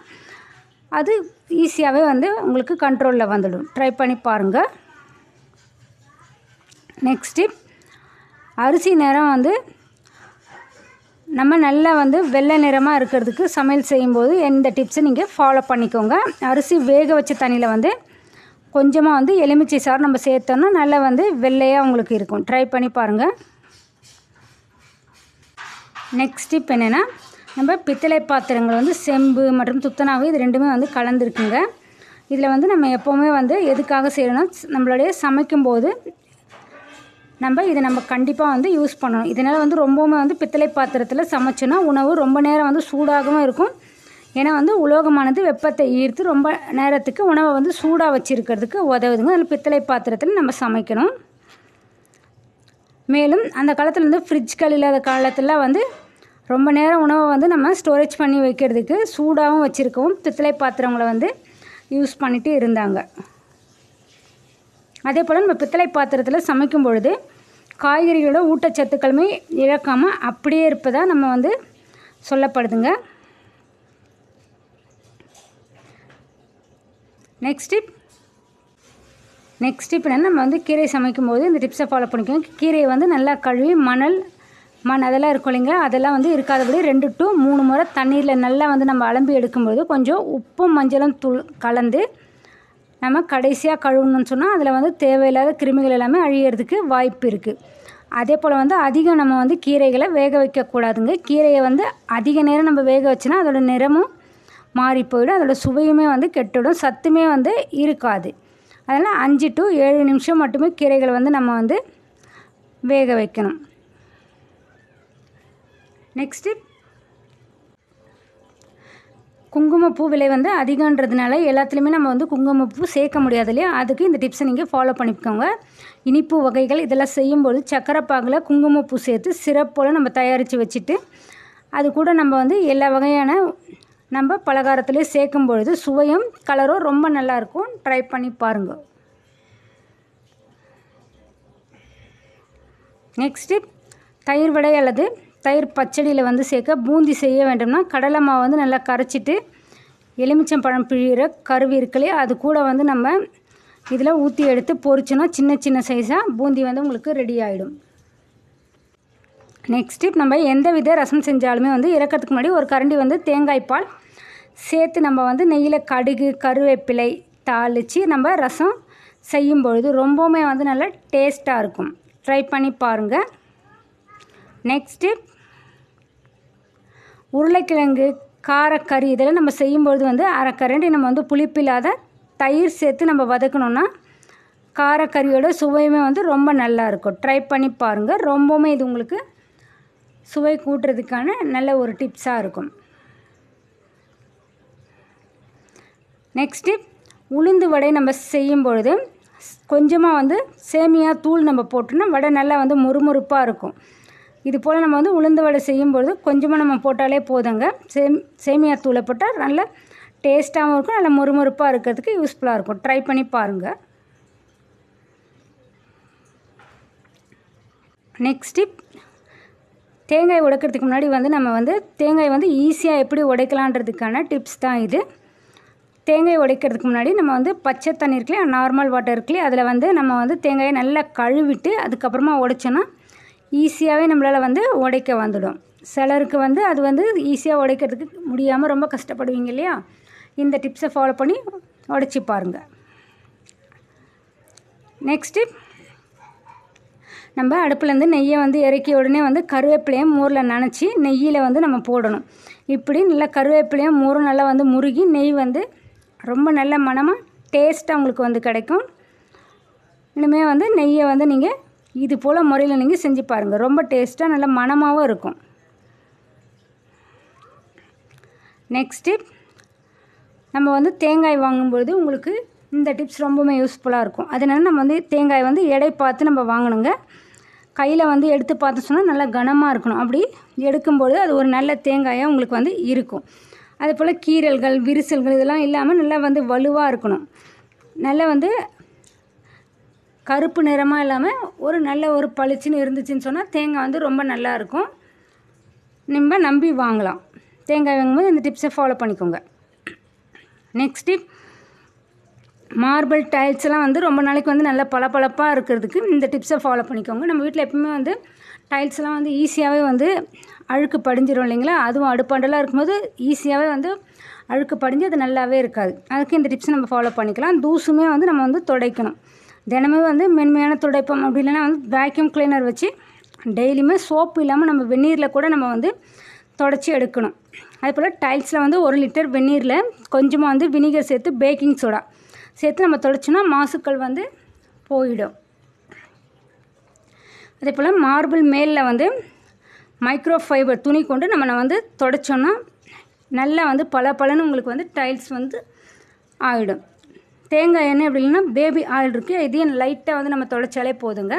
அது ஈஸியாகவே வந்து உங்களுக்கு கண்ட்ரோலில் வந்துடும். ட்ரை பண்ணி பாருங்கள் நெக்ஸ்ட் டிப் அரிசி நேரம் வந்து நம்ம நல்லா வந்து வெள்ளை நிறமாக இருக்கிறதுக்கு சமையல் செய்யும்போது எந்த டிப்ஸை நீங்கள் ஃபாலோ பண்ணிக்கோங்க. அரிசி வேக வச்ச தண்ணியில் வந்து கொஞ்சமாக வந்து எலுமிச்சை சாறு நம்ம சேர்த்தோன்னா நல்லா வந்து வெள்ளையாக உங்களுக்கு இருக்கும். ட்ரை பண்ணி பாருங்கள் நெக்ஸ்ட் டிப் என்னென்னா நம்ம பித்தளை பாத்திரங்கள் வந்து செம்பு மற்றும் துத்தனாவு இது ரெண்டுமே வந்து கலந்துருக்குங்க. இதில் வந்து நம்ம எப்போவுமே வந்து எதுக்காக செய்யணும்னா நம்மளுடைய சமைக்கும்போது நம்ம இதை நம்ம கண்டிப்பாக வந்து யூஸ் பண்ணணும். இதனால் வந்து ரொம்பவுமே வந்து பித்தளை பாத்திரத்தில் சமைச்சோன்னா உணவு ரொம்ப நேரம் வந்து சூடாகவும் இருக்கும். ஏன்னா வந்து உலோகமானது வெப்பத்தை ஈர்த்து ரொம்ப நேரத்துக்கு உணவை வந்து சூடாக வச்சுருக்கிறதுக்கு உதவுதுங்க. அதில் பித்தளை பாத்திரத்தில் நம்ம சமைக்கணும். மேலும் அந்த காலத்தில் வந்து ஃப்ரிட்ஜ்கள் இல்லாத காலத்தில் வந்து ரொம்ப நேரம் உணவை வந்து நம்ம ஸ்டோரேஜ் பண்ணி வைக்கிறதுக்கு சூடாகவும் வச்சுருக்கவும் பித்தளை பாத்திரங்களை வந்து யூஸ் பண்ணிட்டு இருந்தாங்க. அதே போல் நம்ம பித்தளை பாத்திரத்தில் சமைக்கும் பொழுது காய்கறிகளோட ஊட்டச்சத்துக்களுமே இழக்காமல் அப்படியே இருப்பதாக நம்ம வந்து சொல்லப்படுதுங்க. நெக்ஸ்ட் டிப் நெக்ஸ்ட் டிப் என்னென்னா நம்ம வந்து கீரை சமைக்கும்போது இந்த டிப்ஸை ஃபாலோ பண்ணிக்கோங்க. கீரையை வந்து நல்லா கழுவி மணல் மண் அதெல்லாம் இருக்கும் இல்லைங்க அதெல்லாம் வந்து இருக்காதபடி ரெண்டு டு மூணு முறை தண்ணீரில் நல்லா வந்து நம்ம அலம்பி எடுக்கும்போது கொஞ்சம் உப்பும் மஞ்சளும் தூள் கலந்து நம்ம கடைசியாக கழுவணும்னு சொன்னால் அதில் வந்து தேவையில்லாத கிருமிகள் எல்லாமே அழியறதுக்கு வாய்ப்பு இருக்குது அதே போல் வந்து அதிகம் நம்ம வந்து கீரைகளை வேக வைக்கக்கூடாதுங்க கீரையை வந்து அதிக நேரம் நம்ம வேக வச்சோன்னா அதோட நிறமும் மாறி போயிடும். அதோட சுவையுமே வந்து கெட்டுடும். சத்துமே வந்து இருக்காது. அதனால் அஞ்சு டு ஏழு நிமிஷம் மட்டுமே கீரைகளை வந்து நம்ம வந்து வேக வைக்கணும். நெக்ஸ்ட்டு குங்குமப்பூ விலை வந்து அதிகன்றதுனால எல்லாத்துலேயுமே நம்ம வந்து குங்குமப்பூ சேர்க்க முடியாது இல்லையா? அதுக்கு இந்த டிப்ஸை நீங்கள் ஃபாலோ பண்ணிக்கோங்க. இனிப்பு வகைகள் இதெல்லாம் செய்யும்போது சக்கரை பாகில் குங்குமப்பூ சேர்த்து சிறப்போல் நம்ம தயாரித்து வச்சுட்டு அது கூட நம்ம வந்து எல்லா வகையான நம்ம பலகாரத்துலேயும் சேர்க்கும் பொழுது சுவையும் கலரும் ரொம்ப நல்லாயிருக்கும் ட்ரை பண்ணி பாருங்கள் நெக்ஸ்ட்டு தயிர் வடை அல்லது தயிர் பச்சடியில் வந்து சேர்க்க பூந்தி செய்ய வேண்டும்னா கடலை மாவு வந்து நல்லா கரைச்சிட்டு எலுமிச்சம்பழம் பிழிகிற கருவி இருக்குல்லையே அது கூட வந்து நம்ம இதில் ஊற்றி எடுத்து பொரிச்சோன்னா சின்ன சின்ன சைஸாக பூந்தி வந்து உங்களுக்கு ரெடி ஆகிடும் நெக்ஸ்ட் நம்ம எந்த வித ரசம் செஞ்சாலுமே வந்து இறக்கிறதுக்கு முன்னாடி ஒரு கரண்டி வந்து தேங்காய் பால் சேர்த்து நம்ம வந்து நெய்யில் கடுகு கருவேப்பிலை தாளித்து நம்ம ரசம் செய்யும் பொழுது ரொம்பவுமே வந்து நல்லா டேஸ்ட்டாக இருக்கும். ட்ரை பண்ணி பாருங்கள் நெக்ஸ்ட்டு உருளைக்கிழங்கு காரக்கறி இதெல்லாம் நம்ம செய்யும்பொழுது வந்து அரை கரண்டி நம்ம வந்து புளிப்பில்லாத தயிர் சேர்த்து நம்ம வதக்கணுன்னா காரக்கறியோட சுவையுமே வந்து ரொம்ப நல்லா இருக்கும். ட்ரை பண்ணி பாருங்கள் ரொம்பவுமே இது உங்களுக்கு சுவை கூட்டுறதுக்கான நல்ல ஒரு டிப்ஸாக இருக்கும். நெக்ஸ்ட்டு உளுந்து வடை நம்ம செய்யும் பொழுது கொஞ்சமாக வந்து சேமியா தூள் நம்ம போட்டோம்னா வடை நல்லா வந்து முறுமுறுப்பாக இருக்கும். இது போல் நம்ம வந்து உளுந்து வடை செய்யும்பொழுது கொஞ்சமாக நம்ம போட்டாலே போதுங்க. சேம் சேமியா தூளை போட்டால் நல்ல டேஸ்ட்டாகவும் இருக்கும் நல்ல முறுமுறுப்பாக இருக்கிறதுக்கு யூஸ்ஃபுல்லாக இருக்கும். ட்ரை பண்ணி பாருங்கள் நெக்ஸ்ட் டிப் தேங்காய் உடைக்கிறதுக்கு முன்னாடி வந்து நம்ம வந்து தேங்காய் வந்து ஈஸியாக எப்படி உடைக்கலான்றதுக்கான டிப்ஸ் தான் இது. தேங்காய் உடைக்கிறதுக்கு முன்னாடி நம்ம வந்து பச்சை தண்ணி இருக்குல்லையா நார்மல் வாட்டர் இருக்குல்லையா அதில் வந்து நம்ம வந்து தேங்காயை நல்லா கழுவிட்டு அதுக்கப்புறமா உடைச்சோன்னா ஈஸியாகவே நம்மளால் வந்து உடைக்க வந்துடும். சிலருக்கு வந்து அது வந்து ஈஸியாக உடைக்கிறதுக்கு முடியாமல் ரொம்ப கஷ்டப்படுவீங்க இல்லையா? இந்த டிப்ஸை ஃபாலோ பண்ணி உடச்சி பாருங்கள் நெக்ஸ்ட்டு நம்ம அடுப்புலேருந்து நெய்யை வந்து இறக்கிய உடனே வந்து கருவேப்பிலையும் மோரில் நனைச்சி நெய்யில் வந்து நம்ம போடணும். இப்படி நல்லா கருவேப்பிலையும் மோரும் நல்லா வந்து முருகி நெய் வந்து ரொம்ப நல்ல மணமாக டேஸ்ட்டாக உங்களுக்கு வந்து கிடைக்கும். இனிமேல் வந்து நெய்யை வந்து நீங்கள் இது போல் முறையில் நீங்கள் செஞ்சு பாருங்கள் ரொம்ப டேஸ்ட்டாக நல்ல மணமாகவும் இருக்கும். நெக்ஸ்ட்டு நம்ம வந்து தேங்காய் வாங்கும்பொழுது உங்களுக்கு இந்த டிப்ஸ் ரொம்பவுமே யூஸ்ஃபுல்லாக இருக்கும். அதனால நம்ம வந்து தேங்காய் வந்து எடை பார்த்து நம்ம வாங்கணுங்க. கையில் வந்து எடுத்து பார்த்து சொன்னால் நல்லா கனமாக இருக்கணும். அப்படி எடுக்கும்போது அது ஒரு நல்ல தேங்காயாக உங்களுக்கு வந்து இருக்கும். அதே போல் கீரல்கள் விரிசல்கள் இதெல்லாம் இல்லாமல் நல்லா வந்து வலுவாக இருக்கணும். நல்லா வந்து கருப்பு நிறமாக இல்லாமல் ஒரு நல்ல ஒரு பளிச்சுன்னு இருந்துச்சுன்னு சொன்னால் தேங்காய் வந்து ரொம்ப நல்லா இருக்கும். நம்ம நம்பி வாங்கலாம். தேங்காய் வாங்கும்போது இந்த டிப்ஸை ஃபாலோ பண்ணிக்கோங்க. நெக்ஸ்ட் டிப் மார்பிள் டைல்ஸ் எல்லாம் வந்து ரொம்ப நாளைக்கு வந்து நல்லா பளபளப்பாக இருக்கிறதுக்கு இந்த டிப்ஸை ஃபாலோ பண்ணிக்கோங்க. நம்ம வீட்டில் எப்பவுமே வந்து டைல்ஸ்லாம் வந்து ஈஸியாகவே வந்து அழுக்கு படிஞ்சிடும் இல்லைங்களா? அதுவும் அடுப்பாண்டெல்லாம் இருக்கும்போது ஈஸியாகவே வந்து அழுக்கு படிஞ்சு அது நல்லாவே இருக்காது. அதுக்கு இந்த டிப்ஸை நம்ம ஃபாலோ பண்ணிக்கலாம். தூசுமே வந்து நம்ம வந்து துடைக்கணும். தினமும் வந்து மென்மையான துடைப்பம் அப்படி இல்லைன்னா வந்து வேக்யூம் கிளீனர் வச்சு டெய்லியுமே சோப்பு இல்லாமல் நம்ம வெந்நீரில் கூட நம்ம வந்து தொடச்சி எடுக்கணும். அதே போல் டைல்ஸில் வந்து ஒரு லிட்டர் வெந்நீரில் கொஞ்சமாக வந்து வினிகர் சேர்த்து பேக்கிங் சோடா சேர்த்து நம்ம தொடச்சோன்னா மாசுக்கள் வந்து போயிடும். அதே போல் மார்பிள் மேலில் வந்து மைக்ரோ ஃபைபர் துணி கொண்டு நம்ம வந்து தொடச்சோன்னா நல்லா வந்து பல பலன்னு உங்களுக்கு வந்து டைல்ஸ் வந்து ஆகிடும் தேங்காய் எண்ணெய் அப்படி இல்லைன்னா பேபி ஆயில் இருக்குது இதையும் லைட்டாக வந்து நம்ம தொலைச்சாலே போதுங்க.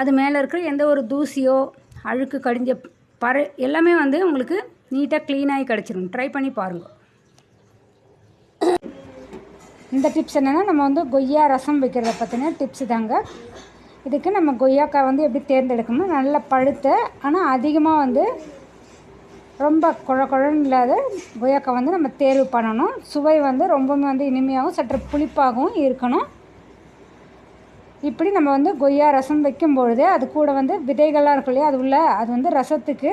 அது மேலே இருக்கிற எந்த ஒரு தூசியோ அழுக்கு கடிஞ்ச பறை எல்லாமே வந்து உங்களுக்கு நீட்டாக க்ளீனாகி கிடச்சிரும். ட்ரை பண்ணி பாருங்கள் இந்த டிப்ஸ் என்னென்னா நம்ம வந்து கொய்யா ரசம் வைக்கிறத பற்றின டிப்ஸு தாங்க. இதுக்கு நம்ம கொய்யாக்காய் வந்து எப்படி தேர்ந்தெடுக்கணும்னா நல்ல பழுத்த ஆனால் அதிகமாக வந்து ரொம்ப குழ குழன்னு இல்லாத கொய்யாக்காய் வந்து நம்ம தேர்வு பண்ணணும். சுவை வந்து ரொம்பவுமே வந்து இனிமையாகவும் சற்று புளிப்பாகவும் இருக்கணும். இப்படி நம்ம வந்து கொய்யா ரசம் வைக்கும்பொழுது அது கூட வந்து விதைகள்லாம் இருக்கும் இல்லையா அது உள்ள அது வந்து ரசத்துக்கு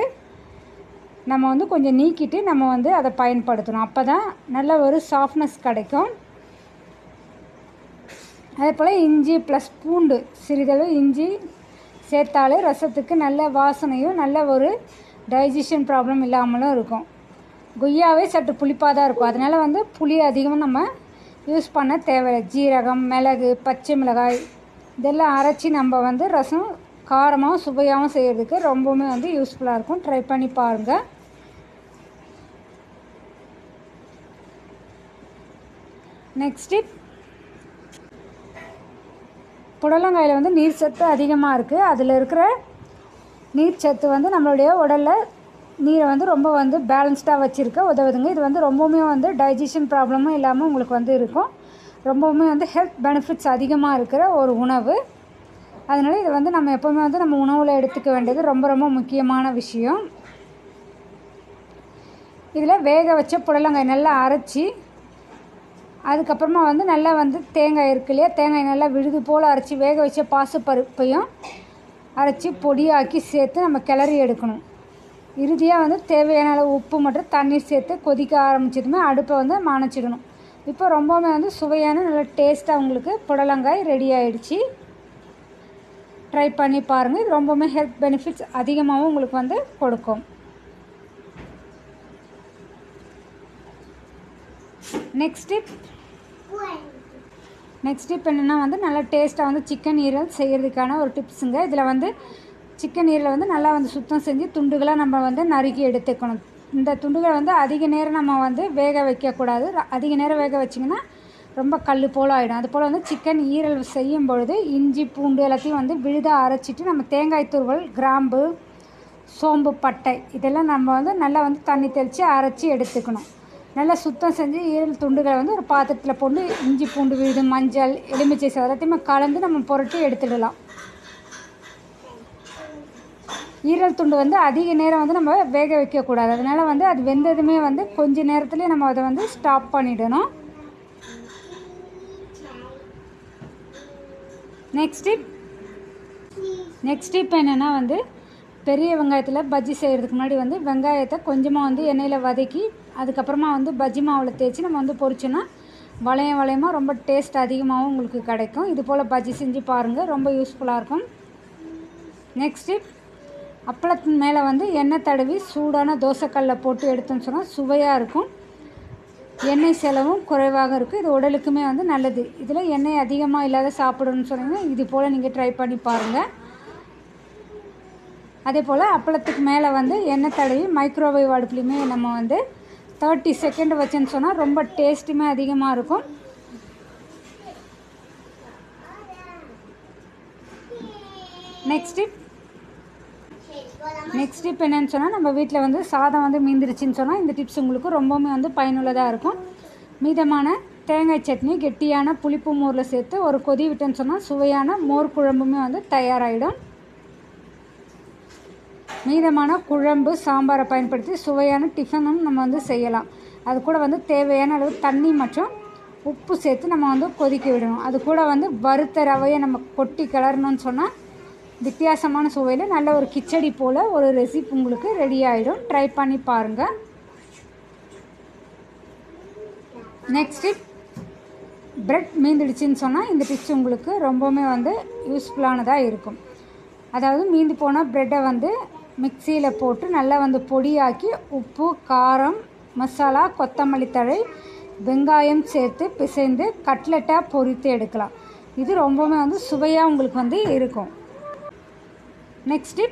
நம்ம வந்து கொஞ்சம் நீக்கிட்டு நம்ம வந்து அதை பயன்படுத்தணும். அப்போ தான் நல்ல ஒரு சாஃப்ட்னஸ் கிடைக்கும். அதே போல் இஞ்சி ப்ளஸ் பூண்டு சிறிதளவு இஞ்சி சேர்த்தாலே ரசத்துக்கு நல்ல வாசனையும் நல்ல ஒரு டைஜஷன் ப்ராப்ளம் இல்லாமலும் இருக்கும். கொய்யாவே சற்று புளிப்பாக தான் இருக்கும். அதனால் வந்து புளி அதிகமாக நம்ம யூஸ் பண்ண தேவையில்லை ஜீரகம் மிளகு பச்சை மிளகாய் இதெல்லாம் அரைச்சி நம்ம வந்து ரசம் காரமாகவும் சுவையாகவும் செய்கிறதுக்கு ரொம்பவுமே வந்து யூஸ்ஃபுல்லாக இருக்கும். ட்ரை பண்ணி பாருங்கள் நெக்ஸ்ட்டு புடலங்காயில் வந்து நீர் சத்து அதிகமாக இருக்குது அதில் இருக்கிற நீர் சத்து வந்து நம்மளுடைய உடலில் நீரை வந்து ரொம்ப வந்து பேலன்ஸ்டாக வச்சுருக்க உதவுதுங்க. இது வந்து ரொம்பவுமே வந்து டைஜஷன் ப்ராப்ளமும் இல்லாமல் உங்களுக்கு வந்து இருக்கும். ரொம்பவுமே வந்து ஹெல்த் பெனிஃபிட்ஸ் அதிகமாக இருக்கிற ஒரு உணவு. அதனால் இது வந்து நம்ம எப்போவுமே வந்து நம்ம உணவில் எடுத்துக்க வேண்டியது ரொம்ப ரொம்ப முக்கியமான விஷயம். இதில் வேக வச்ச புடலங்காய் நல்லா அரைச்சி அதுக்கப்புறமா வந்து நல்லா வந்து தேங்காய் இருக்கு இல்லையா? தேங்காய் நல்லா விழுது போல் அரைச்சி வேக வச்ச பாசுப்பருப்பையும் அரைச்சி பொடியாக்கி சேர்த்து நம்ம கிளறி எடுக்கணும். இறுதியாக வந்து தேவையான அளவு உப்பு மற்றும் தண்ணீர் சேர்த்து கொதிக்க ஆரம்பிச்சதுமே அடுப்பை வந்து மணச்சிடணும் இப்போ ரொம்பவுமே வந்து சுவையான நல்ல டேஸ்ட்டாக உங்களுக்கு புடலங்காய் ரெடி ஆகிடுச்சி ட்ரை பண்ணி பாருங்கள் இது ரொம்பவுமே ஹெல்த் பெனிஃபிட்ஸ் அதிகமாகவும் உங்களுக்கு வந்து கொடுக்கும். நெக்ஸ்ட் டிப் நெக்ஸ்ட் டிப் என்னென்னா வந்து நல்லா டேஸ்ட்டாக வந்து சிக்கன் ஈரல் செய்கிறதுக்கான ஒரு டிப்ஸுங்க இதில் வந்து சிக்கன் ஈரலை வந்து நல்லா வந்து சுத்தம் செஞ்சு துண்டுகளாக நம்ம வந்து நறுக்கி எடுத்துக்கணும். இந்த துண்டுகளை வந்து அதிக நேரம் நம்ம வந்து வேக வைக்கக்கூடாது. அதிக நேரம் வேக வச்சிங்கன்னா ரொம்ப கல் போல் ஆகிடும் அது போல் வந்து சிக்கன் ஈரல் செய்யும் பொழுது இஞ்சி பூண்டு எல்லாத்தையும் வந்து விழுதாக அரைச்சிட்டு நம்ம தேங்காய் துருவல் கிராம்பு சோம்பு பட்டை இதெல்லாம் நம்ம வந்து நல்லா வந்து தண்ணி தெளித்து அரைச்சி எடுத்துக்கணும். நல்லா சுத்தம் செஞ்சு ஈரல் துண்டுகளை வந்து ஒரு பாத்திரத்தில் போட்டு இஞ்சி பூண்டு விழுது மஞ்சள் எலுமிச்சை சதத்தையுமே எல்லாத்தையுமே கலந்து நம்ம புரட்டி எடுத்துடலாம். ஈரல் துண்டு வந்து அதிக நேரம் வந்து நம்ம வேக வைக்கக்கூடாது அதனால வந்து அது வெந்ததுமே வந்து கொஞ்ச நேரத்துலேயே நம்ம அதை வந்து ஸ்டாப் பண்ணிடணும். நெக்ஸ்ட் டிப் நெக்ஸ்ட் டிப் என்னென்னா வந்து பெரிய வெங்காயத்தில் பஜ்ஜி செய்கிறதுக்கு முன்னாடி வந்து வெங்காயத்தை கொஞ்சமாக வந்து எண்ணெயில் வதக்கி அதுக்கப்புறமா வந்து பஜ்ஜி மாவில் தேய்ச்சி நம்ம வந்து பொரிச்சோன்னா வளையம் வளையமாக ரொம்ப டேஸ்ட் அதிகமாகவும் உங்களுக்கு கிடைக்கும். இது போல் பஜ்ஜி செஞ்சு பாருங்கள் ரொம்ப யூஸ்ஃபுல்லாக இருக்கும். நெக்ஸ்ட்டு அப்பளத்தின் மேலே வந்து எண்ணெய் தடவி சூடான தோசைக்கல்ல போட்டு எடுத்தோம்னு சொன்னால் சுவையாக இருக்கும். எண்ணெய் செலவும் குறைவாக இருக்கும். இது உடலுக்குமே வந்து நல்லது. இதில் எண்ணெய் அதிகமாக இல்லாத சாப்பிடணும்னு சொன்னீங்கன்னா இது போல் நீங்கள் ட்ரை பண்ணி பாருங்கள் அதே போல் அப்பளத்துக்கு மேலே வந்து எண்ணெய் தடவி மைக்ரோவேவ் அடுப்புலையுமே நம்ம வந்து தேர்ட்டி செகண்ட் வச்சேன்னு சொன்னால் ரொம்ப டேஸ்ட்டுமே அதிகமாக இருக்கும். நெக்ஸ்ட் டிப் நெக்ஸ்ட் டிப் என்னென்னு சொன்னால் நம்ம வீட்டில் வந்து சாதம் வந்து மீந்திருச்சுன்னு சொன்னால் இந்த டிப்ஸ் உங்களுக்கு ரொம்பவுமே வந்து பயனுள்ளதாக இருக்கும். மீதமான தேங்காய் சட்னி கெட்டியான புளிப்பு மோரில் சேர்த்து ஒரு கொதி விட்டேன்னு சொன்னால் சுவையான மோர் குழம்புமே வந்து தயாராகிடும் மீதமான குழம்பு சாம்பாரை பயன்படுத்தி சுவையான டிஃபனும் நம்ம வந்து செய்யலாம். அது கூட வந்து தேவையான அளவு தண்ணி மற்றும் உப்பு சேர்த்து நம்ம வந்து கொதிக்க விடணும். அது கூட வந்து வறுத்த ரவையை நம்ம கொட்டி கிளறணும்னு சொன்னால் வித்தியாசமான சுவையில் நல்ல ஒரு கிச்சடி போல் ஒரு ரெசிபி உங்களுக்கு ரெடி ஆகிடும் ட்ரை பண்ணி பாருங்கள் நெக்ஸ்ட் டிப் பிரெட் மீந்துடுச்சின்னு சொன்னால் இந்த டிப்ஸ் உங்களுக்கு ரொம்பவுமே வந்து யூஸ்ஃபுல்லானதாக இருக்கும். அதாவது மீந்து போனால் ப்ரெட்டை வந்து மிக்சியில் போட்டு நல்லா வந்து பொடியாக்கி உப்பு காரம் மசாலா கொத்தமல்லி தழை வெங்காயம் சேர்த்து பிசைந்து கட்லெட்டாக பொரித்து எடுக்கலாம். இது ரொம்பவுமே வந்து சுவையாக உங்களுக்கு வந்து இருக்கும். நெக்ஸ்ட்டு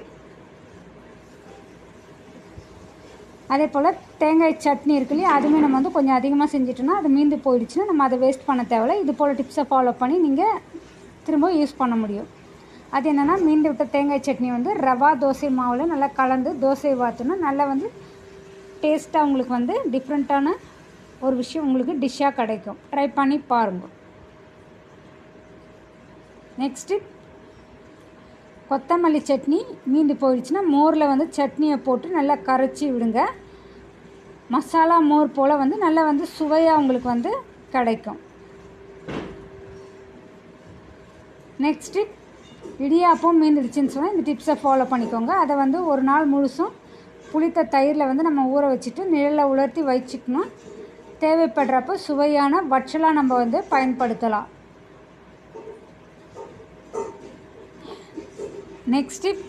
அதே போல் தேங்காய் சட்னி இருக்கு இல்லையா அதுவுமே நம்ம வந்து கொஞ்சம் அதிகமாக செஞ்சிட்டோன்னா அது மீந்து போயிடுச்சுன்னா நம்ம அதை வேஸ்ட் பண்ண தேவையில்ல. இது போல் டிப்ஸை ஃபாலோ பண்ணி நீங்கள் திரும்ப யூஸ் பண்ண முடியும். அது என்னென்னா மீந்து விட்ட தேங்காய் சட்னி வந்து ரவா தோசை மாவில் நல்லா கலந்து தோசை வாத்தோன்னா நல்லா வந்து டேஸ்ட்டாக உங்களுக்கு வந்து டிஃப்ரெண்ட்டான ஒரு விஷயம் உங்களுக்கு டிஷ்ஷாக கிடைக்கும். ட்ரை பண்ணி பாருங்கள் நெக்ஸ்ட்டு கொத்தமல்லி சட்னி மீந்து போயிடுச்சுன்னா மோரில் வந்து சட்னியை போட்டு நல்லா கரைச்சி விடுங்க. மசாலா மோர் போல் வந்து நல்லா வந்து சுவையாக உங்களுக்கு வந்து கிடைக்கும். நெக்ஸ்ட்டு இடியாப்பம் மீந்துடுச்சுன்னு சொன்னால் இந்த டிப்ஸை ஃபாலோ பண்ணிக்கோங்க. அதை வந்து ஒரு நாள் முழுசும் புளித்த தயிரில் வந்து நம்ம ஊற வச்சுட்டு நிழலில் உலர்த்தி வச்சுக்கணும். தேவைப்படுறப்போ சுவையான வற்றலாக நம்ம வந்து பயன்படுத்தலாம். நெக்ஸ்ட் டிப்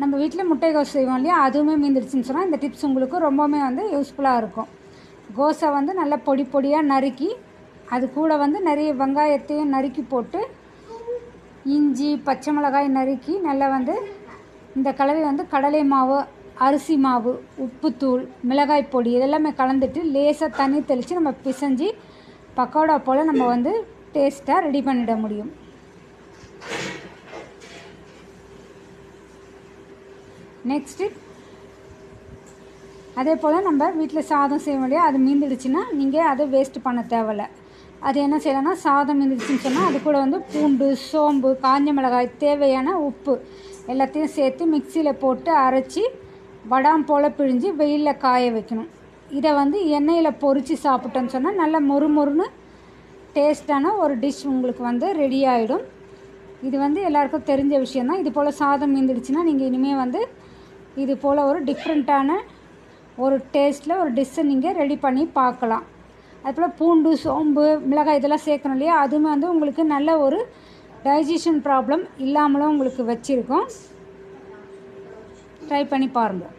நம்ம வீட்டில் முட்டை கோஸ் செய்வோம் இல்லையா? அதுவுமே மீந்துடுச்சுன்னு சொன்னால் இந்த டிப்ஸ் உங்களுக்கு ரொம்பவுமே வந்து யூஸ்ஃபுல்லாக இருக்கும். கோஸை வந்து நல்லா பொடி பொடியாக நறுக்கி அது கூட வந்து நிறைய வெங்காயத்தையும் நறுக்கி போட்டு இஞ்சி பச்சை மிளகாய் நறுக்கி நல்லா வந்து இந்த கலவை வந்து கடலை மாவு அரிசி மாவு உப்புத்தூள் மிளகாய் பொடி இதெல்லாமே கலந்துட்டு லேசாக தண்ணி தெளித்து நம்ம பிசைஞ்சு பக்கோடா போல் நம்ம வந்து டேஸ்ட்டாக ரெடி பண்ணிட முடியும். நெக்ஸ்ட்டு அதே போல் நம்ம வீட்டில் சாதம் செய்ய முடியாது அது மீந்துடுச்சுன்னா நீங்கள் அதை வேஸ்ட் பண்ண தேவையில்ல. அது என்ன செய்யலாம்னா சாதம் இருந்துச்சுன்னு சொன்னால் அது கூட வந்து பூண்டு சோம்பு காஞ்ச மிளகாய் தேவையான உப்பு எல்லாத்தையும் சேர்த்து மிக்சியில் போட்டு அரைச்சி வடாம் போல் பிழிஞ்சு வெயிலில் காய வைக்கணும். இதை வந்து எண்ணெயில் பொரித்து சாப்பிட்டோன்னு சொன்னால் நல்லா மொறு மொறுன்னு டேஸ்டான ஒரு டிஷ் உங்களுக்கு வந்து ரெடி ஆகிடும் இது வந்து எல்லாருக்கும் தெரிஞ்ச விஷயந்தான் இது போல் சாதம் மீந்துடுச்சுன்னா நீங்கள் இனிமேல் வந்து இது போல் ஒரு டிஃப்ரெண்ட்டான ஒரு டேஸ்ட்டில் ஒரு டிஷ்ஷை நீங்கள் ரெடி பண்ணி பார்க்கலாம். அதுபோல் பூண்டு சோம்பு மிளகாய் இதெல்லாம் சேர்க்கணும் இல்லையா? அதுவுமே வந்து உங்களுக்கு நல்ல ஒரு டைஜஷன் ப்ராப்ளம் இல்லாமலும் உங்களுக்கு வச்சுருக்கோம். ட்ரை பண்ணி பாருங்கள்